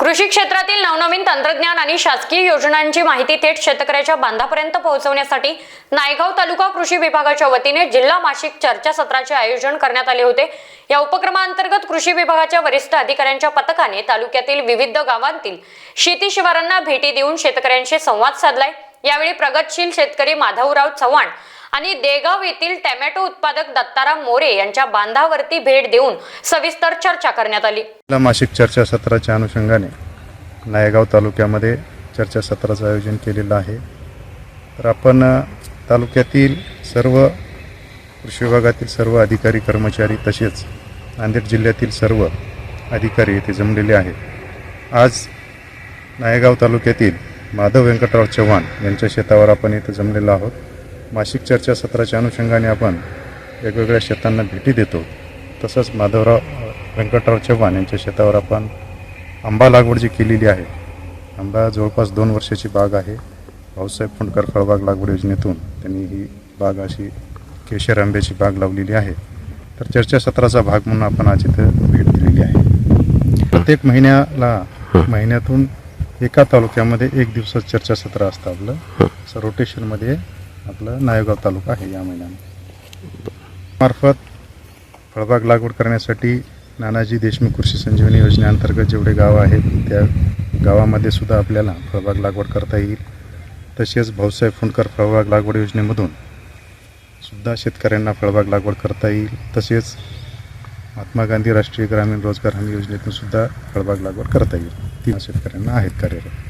कृषी क्षेत्रातील नवनवीन तंत्रज्ञान आणि शासकीय योजनांची माहिती थेट शेतकऱ्याच्या बांधापर्यंत पोहोचवण्यासाठी नायगाव तालुका कृषी विभागाच्या वतीने जिल्हा मासिक चर्चासत्राचे आयोजन करण्यात आले होते. या उपक्रमांतर्गत कृषी विभागाच्या वरिष्ठ अधिकाऱ्यांच्या पथकाने तालुक्यातील विविध गावांतील शेती शिवारांना भेटी देऊन शेतकऱ्यांशी संवाद साधलाय. यावेळी प्रगतशील शेतकरी माधवराव चव्हाण आणि देगाव येथील टॅमॅटो उत्पादक दत्ताराम मोरे यांच्या बांधावरती भेट देऊन सविस्तर चर्चा करण्यात आली. मासिक चर्चासत्राच्या अनुषंगाने नायगाव तालुक्यामध्ये चर्चासत्राचं आयोजन केलेलं आहे. तर आपण तालुक्यातील सर्व कृषी विभागातील सर्व अधिकारी कर्मचारी तसेच नांदेड जिल्ह्यातील सर्व अधिकारी येथे जमलेले आहेत. आज नायगाव तालुक्यातील माधव व्यंकटराव चव्हाण यांच्या शेतावर आपण इथं जमलेलो आहोत. मासिक चर्चासत्राच्या अनुषंगाने आपण वेगवेगळ्या शेतांना भेटी देतो. तसंच माधवराव व्यंकटराव चव्हाण यांच्या शेतावर आपण आंबा लागवड जी केलेली आहे आंबा जवळपास दोन वर्षाची बाग आहे. भाऊसाहेब फुंडकर फळबाग लागवड योजनेतून त्यांनी ही बाग अशी केशर आंब्याची बाग लावलेली आहे. तर चर्चासत्राचा भाग म्हणून आपण आज इथं भेट दिलेली आहे. प्रत्येक महिन्याला महिन्यातून एका तालुक्यामध्ये एक दिवसात चर्चासत्र असतं आपलं. असं रोटेशनमध्ये आपलं नायगाव तालुका आहे या महिन्यामध्ये मार्फत फळबाग लागवड करण्यासाठी नानाजी देशमुख कृषी संजीवनी योजनेअंतर्गत जेवढे गावं आहेत त्या गावामध्ये सुद्धा आपल्याला फळबाग लागवड करता येईल. तसेच भाऊसाहेब फुंडकर फळबाग लागवड योजनेमधून सुद्धा शेतकऱ्यांना फळबाग लागवड करता येईल. तसेच महात्मा गांधी राष्ट्रीय ग्रामीण रोजगार हमी योजनेतून सुद्धा फळबाग लागवड करता येईल. ती शेतकऱ्यांना आहेत कार्यरत.